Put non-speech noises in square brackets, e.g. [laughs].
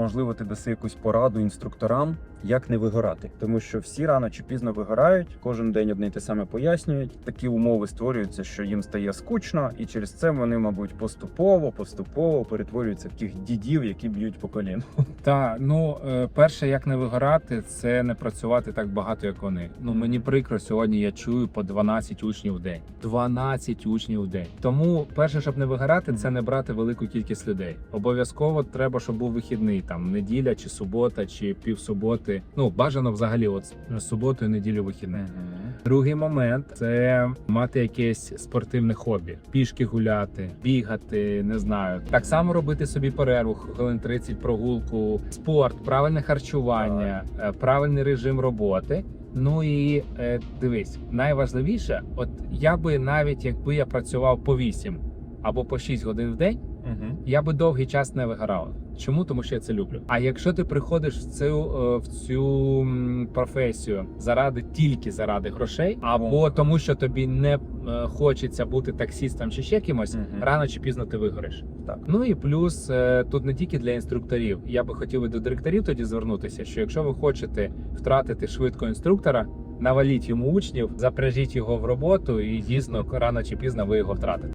Можливо, ти даси якусь пораду інструкторам, як не вигорати, тому що всі рано чи пізно вигорають. Кожен день одне й те саме пояснюють. Такі умови створюються, що їм стає скучно, і через це вони, мабуть, поступово, поступово перетворюються в таких дідів, які б'ють по коліну. [laughs] Та ну е, перше, як не вигорати, це не працювати так багато, як вони. Ну мені прикро сьогодні. Я чую по 12 учнів в день. 12 учнів в день. Тому перше, щоб не вигорати, це не брати велику кількість людей. Обов'язково треба, щоб був вихідний, там неділя чи субота, чи півсуботи. Ну бажано взагалі, от суботу і неділю вихідне. Другий момент це мати якесь спортивне хобі, пішки гуляти, бігати, не знаю. Так само робити собі перерву, хвилин 30 прогулку, спорт, правильне харчування, е, правильний режим роботи. Ну і е, дивись, найважливіше, от я би навіть якби я працював по 8 або по 6 годин в день, я би довгий час не вигорав. Чому? Тому що я це люблю. А якщо ти приходиш в цю е, в цю професію заради тільки заради грошей, або тому, що тобі не е, хочеться бути таксістом чи ще кимось, Мгм. рано чи пізно ти вигориш. Так. Ну і плюс е, тут не тільки для інструкторів. Я би хотів і до директорів тоді звернутися, що якщо ви хочете втратити швидко інструктора. Наваліть йому учнів, запряжіть його в роботу, і дійсно рано чи пізно ви його втратите.